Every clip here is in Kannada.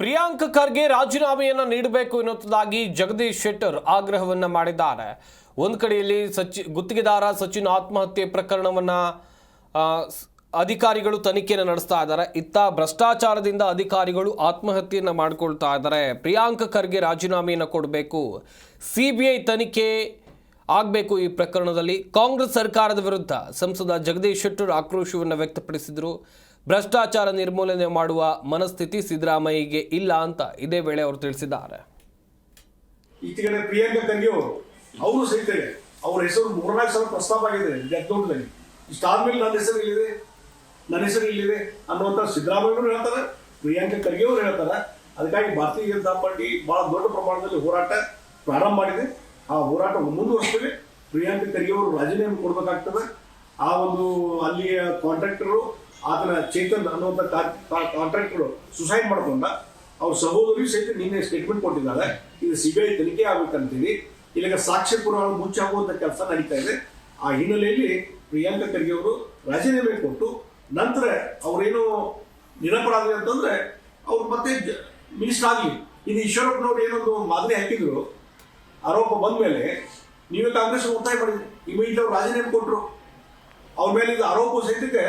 ಪ್ರಿಯಾಂಕ್ ಖರ್ಗೆ ರಾಜೀನಾಮೆಯನ್ನು ನೀಡಬೇಕು ಎನ್ನುವುದಾಗಿ ಜಗದೀಶ್ ಶೆಟ್ಟರ್ ಆಗ್ರಹವನ್ನ ಮಾಡಿದ್ದಾರೆ. ಒಂದು ಕಡೆಯಲ್ಲಿ ಸಚಿ, ಗುತ್ತಿಗೆದಾರ ಸಚಿನ್ ಆತ್ಮಹತ್ಯೆ ಪ್ರಕರಣವನ್ನ ಅಧಿಕಾರಿಗಳು ತನಿಖೆಯನ್ನು ನಡೆಸ್ತಾ ಇದ್ದಾರೆ. ಇತ್ತ ಭ್ರಷ್ಟಾಚಾರದಿಂದ ಅಧಿಕಾರಿಗಳು ಆತ್ಮಹತ್ಯೆಯನ್ನು ಮಾಡಿಕೊಳ್ತಾ ಇದ್ದಾರೆ. ಪ್ರಿಯಾಂಕ್ ಖರ್ಗೆ ರಾಜೀನಾಮೆಯನ್ನು ಕೊಡಬೇಕು. ಸಿ ಬಿ ಐ ತನಿಖೆ ಆಗಬೇಕು ಈ ಪ್ರಕರಣದಲ್ಲಿ. ಕಾಂಗ್ರೆಸ್ ಸರ್ಕಾರದ ವಿರುದ್ಧ ಸಂಸದ ಜಗದೀಶ್ ಶೆಟ್ಟರ್ ಆಕ್ರೋಶವನ್ನು ವ್ಯಕ್ತಪಡಿಸಿದರು. ಭ್ರಷ್ಟಾಚಾರ ನಿರ್ಮೂಲನೆ ಮಾಡುವ ಮನಸ್ಥಿತಿ ಸಿದ್ದರಾಮಯ್ಯಗೆ ಇಲ್ಲ ಅಂತ ಇದೇ ವೇಳೆ ಅವರು ತಿಳಿಸಿದ್ದಾರೆ. ಇತ್ತೀಚೆಗೆ ಪ್ರಿಯಾಂಕಾ ಖರ್ಗೆ ಅವರು ಅವರು ಸಹಿತ ಅವ್ರ ಹೆಸರು ಮೂರ್ನಾಲ್ಕು ಸಲ ಪ್ರಸ್ತಾಪ ಆಗಿದೆ ಜಗದೋಟದಲ್ಲಿ ಇಷ್ಟಾದ್ಮೇಲೆ ನನ್ನ ಹೆಸರು ಇಲ್ಲಿದೆ, ನನ್ನ ಹೆಸರು ಇಲ್ಲಿದೆ ಅನ್ನುವಂಥ ಸಿದ್ದರಾಮಯ್ಯವರು ಹೇಳ್ತಾರೆ, ಪ್ರಿಯಾಂಕಾ ಖರ್ಗೆ ಅವರು ಹೇಳ್ತಾರೆ. ಅದಕ್ಕಾಗಿ ಭಾರತೀಯ ಜನತಾ ಪಾರ್ಟಿ ಬಹಳ ದೊಡ್ಡ ಪ್ರಮಾಣದಲ್ಲಿ ಹೋರಾಟ ಪ್ರಾರಂಭ ಮಾಡಿದೆ. ಆ ಹೋರಾಟ ಮುಂದುವರಿಸ್ತೇವೆ. ಪ್ರಿಯಾಂಕಾ ಖರ್ಗೆ ಅವರು ರಾಜೀನಾಮೆ ಕೊಡಬೇಕಾಗ್ತದೆ. ಆ ಒಂದು ಅಲ್ಲಿಯ ಕಾಂಟ್ರಾಕ್ಟರು ಆತನ ಚೇತನ್ ಅನ್ನುವಂಥ ಕಾಂಟ್ರಾಕ್ಟರು ಸುಸೈಡ್ ಮಾಡ್ಕೊಂಡ ಅವ್ರ ಸಹೋದರಿ ಸಹಿತ ನಿನ್ನೆ ಸ್ಟೇಟ್ಮೆಂಟ್ ಕೊಟ್ಟಿದ್ದಾರೆ ಇದು ಸಿಬಿಐ ತನಿಖೆ ಆಗ್ಬೇಕಂತೀವಿ. ಇಲ್ಲಿಗೆ ಸಾಕ್ಷ್ಯ ಪುರಾಣ ಮುಚ್ಚಾಗುವಂತ ಕೆಲಸ ನಡೀತಾ ಇದೆ. ಆ ಹಿನ್ನೆಲೆಯಲ್ಲಿ ಪ್ರಿಯಾಂಕಾ ಖರ್ಗೆ ಅವರು ರಾಜೀನಾಮೆ ಕೊಟ್ಟು ನಂತರ ಅವರೇನು ನಿರಪರಾಧಿ ಅಂತಂದ್ರೆ ಅವ್ರು ಮತ್ತೆ ಮಿನಿಸ್ಟರ್ ಆಗಲಿ. ಇನ್ನು ಈಶ್ವರಪ್ಪನವ್ರು ಏನೊಂದು ಮಾದರಿ ಹಾಕಿದ್ರು. ಆರೋಪ ಬಂದ ಮೇಲೆ ನೀವೇ ಕಾಂಗ್ರೆಸ್ ಒತ್ತಾಯ ಮಾಡಿದ್ರಿ. ಇಮಿಡಿಯೇಟ್ ಅವ್ರು ರಾಜೀನಾಮೆ ಕೊಟ್ಟರು ಅವ್ರ ಮೇಲೆ ಇದು ಆರೋಪ ಸಹಿತಕ್ಕೆ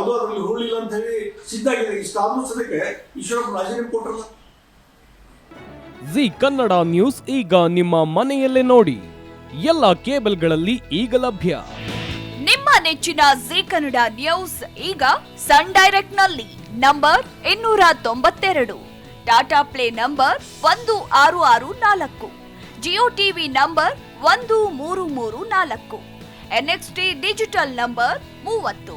ಯಾವುದೋ ಅದರಲ್ಲಿ ಹುರುಳಿಲ್ಲ ಅಂತ ಹೇಳಿ ಸಿದ್ಧಾಗಿದೆ ಇಷ್ಟಾದ್ರೂ ಸದ್ಯಕ್ಕೆ ಈಶ್ವರಪ್ಪ ರಾಜೀನಾಮೆ ಕೊಟ್ಟರಲ್ಲ ಜಿ ಕನ್ನಡ ನ್ಯೂಸ್ ಈಗ ನಿಮ್ಮ ಮನೆಯಲ್ಲೇ ನೋಡಿ. ಎಲ್ಲ ಕೇಬಲ್ಗಳಲ್ಲಿ ಈಗ ಲಭ್ಯ. ನಿಮ್ಮ ನೆಚ್ಚಿನ ಜಿ ಕನ್ನಡ ನ್ಯೂಸ್ ಈಗ ಸನ್ ಡೈರೆಕ್ಟ್ನಲ್ಲಿ ನಂಬರ್ ಇನ್ನೂರ ತೊಂಬತ್ತೆರಡು. ಟಾಟಾ ಪ್ಲೇ ನಂಬರ್ ಒಂದು ಆರು ಆರು ನಾಲ್ಕು. ಜಿಯೋ ಟಿವಿ ನಂಬರ್ ಒಂದು ಮೂರು ಮೂರು ನಾಲ್ಕು. ಎನ್ಎಕ್ಸ್ಟಿ ಡಿಜಿಟಲ್ ನಂಬರ್ ಮೂವತ್ತು.